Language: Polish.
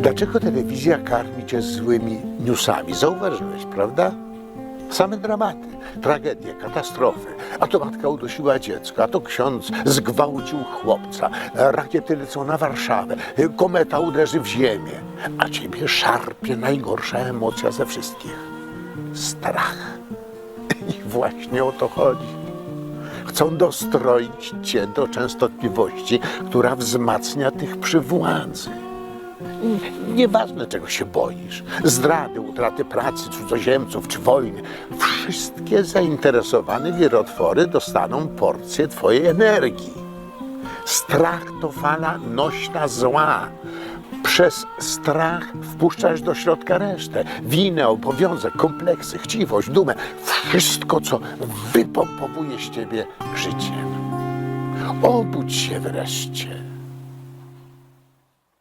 Dlaczego telewizja karmi cię złymi newsami? Zauważyłeś, prawda? Same dramaty, tragedie, katastrofy. A to matka udusiła dziecko, a to ksiądz zgwałcił chłopca. Rakiety lecą na Warszawę, kometa uderzy w ziemię. A ciebie szarpie najgorsza emocja ze wszystkich. Strach. I właśnie o to chodzi. Chcą dostroić cię do częstotliwości, która wzmacnia tych przy władzy. Nieważne, czego się boisz zdrady, utraty pracy, cudzoziemców czy wojny wszystkie zainteresowane wirotwory dostaną porcję Twojej energii. Strach to fala nośna zła. Przez strach wpuszczasz do środka resztę. Winę, obowiązek, kompleksy, chciwość, dumę. Wszystko, co wypompowuje z ciebie życiem. Obudź się wreszcie.